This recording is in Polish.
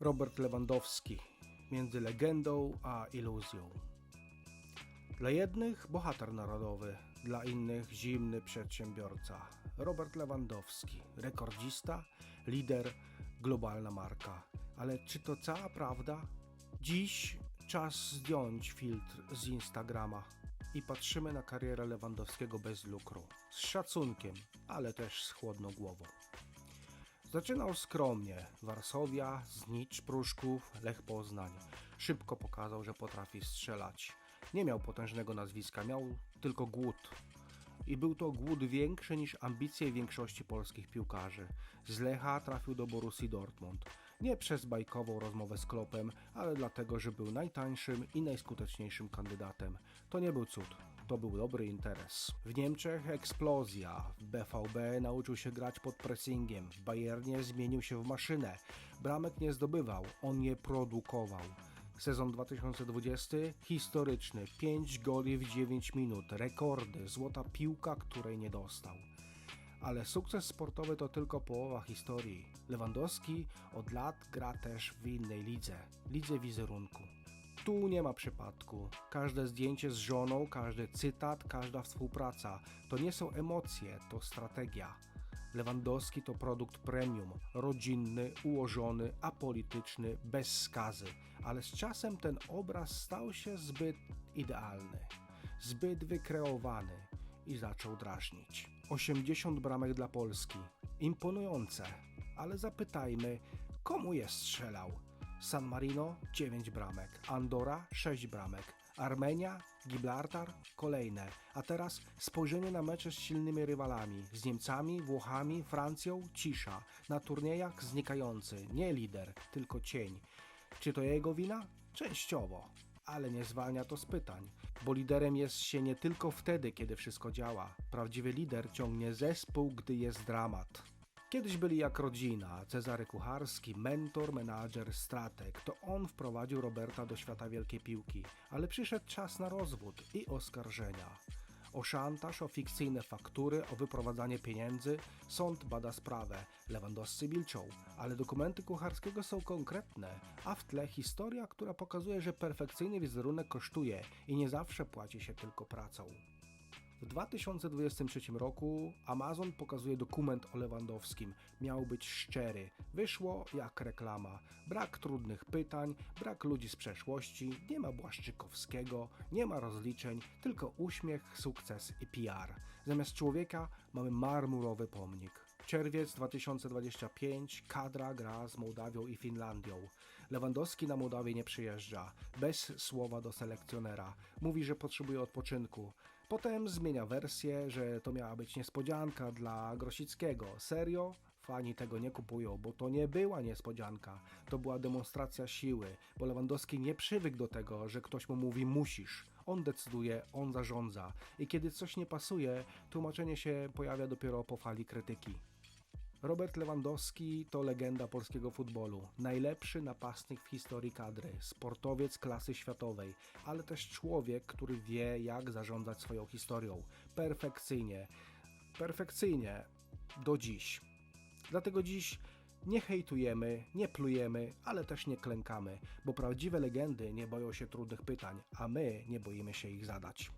Robert Lewandowski między legendą a iluzją. Dla jednych bohater narodowy, dla innych zimny przedsiębiorca. Robert Lewandowski, rekordzista, lider, globalna marka. Ale czy to cała prawda? Dziś czas zdjąć filtr z Instagrama i patrzymy na karierę Lewandowskiego bez lukru. Z szacunkiem, ale też z chłodną głową. Zaczynał skromnie. Warszawia, Znicz, Pruszków, Lech Poznań. Szybko pokazał, że potrafi strzelać. Nie miał potężnego nazwiska, miał tylko głód. I był to głód większy niż ambicje większości polskich piłkarzy. Z Lecha trafił do Borussii Dortmund. Nie przez bajkową rozmowę z Klopem, ale dlatego, że był najtańszym i najskuteczniejszym kandydatem. To nie był cud, to był dobry interes. W Niemczech eksplozja. W BVB nauczył się grać pod pressingiem. W Bayernie zmienił się w maszynę. Bramek nie zdobywał, on je produkował. Sezon 2020 historyczny. 5 goli w 9 minut. Rekordy. Złota piłka, której nie dostał. Ale sukces sportowy to tylko połowa historii. Lewandowski od lat gra też w innej lidze lidze wizerunku. Tu nie ma przypadku. Każde zdjęcie z żoną, każdy cytat, każda współpraca to nie są emocje, to strategia. Lewandowski to produkt premium, rodzinny, ułożony, apolityczny, bez skazy, ale z czasem ten obraz stał się zbyt idealny, zbyt wykreowany i zaczął drażnić. 80 bramek dla Polski. Imponujące, ale zapytajmy, komu je strzelał? San Marino 9 bramek, Andora 6 bramek, Armenia, Gibraltar kolejne. A teraz spojrzenie na mecze z silnymi rywalami, z Niemcami, Włochami, Francją cisza. Na turniejach znikający, nie lider, tylko cień. Czy to jego wina? Częściowo. Ale nie zwalnia to z pytań, bo liderem jest się nie tylko wtedy, kiedy wszystko działa. Prawdziwy lider ciągnie zespół, gdy jest dramat. Kiedyś byli jak rodzina. Cezary Kucharski, mentor, menadżer, strateg. To on wprowadził Roberta do świata wielkiej piłki. Ale przyszedł czas na rozwód i oskarżenia. O szantaż, o fikcyjne faktury, o wyprowadzanie pieniędzy. Sąd bada sprawę. Lewandowscy milczą, ale dokumenty Kucharskiego są konkretne, a w tle historia, która pokazuje, że perfekcyjny wizerunek kosztuje i nie zawsze płaci się tylko pracą. W 2023 roku Amazon pokazuje dokument o Lewandowskim. Miał być szczery. Wyszło jak reklama. Brak trudnych pytań, brak ludzi z przeszłości, nie ma Błaszczykowskiego, nie ma rozliczeń, tylko uśmiech, sukces i PR. Zamiast człowieka mamy marmurowy pomnik. Czerwiec 2025, kadra gra z Mołdawią i Finlandią. Lewandowski na Mołdawię nie przyjeżdża, bez słowa do selekcjonera. Mówi, że potrzebuje odpoczynku. Potem zmienia wersję, że to miała być niespodzianka dla Grosickiego. Serio? Fani tego nie kupują, bo to nie była niespodzianka. To była demonstracja siły, bo Lewandowski nie przywykł do tego, że ktoś mu mówi musisz. On decyduje, on zarządza. I kiedy coś nie pasuje, tłumaczenie się pojawia dopiero po fali krytyki. Robert Lewandowski to legenda polskiego futbolu, najlepszy napastnik w historii kadry, sportowiec klasy światowej, ale też człowiek, który wie, jak zarządzać swoją historią. Perfekcyjnie, perfekcyjnie, do dziś. Dlatego dziś nie hejtujemy, nie plujemy, ale też nie klękamy, bo prawdziwe legendy nie boją się trudnych pytań, a my nie boimy się ich zadać.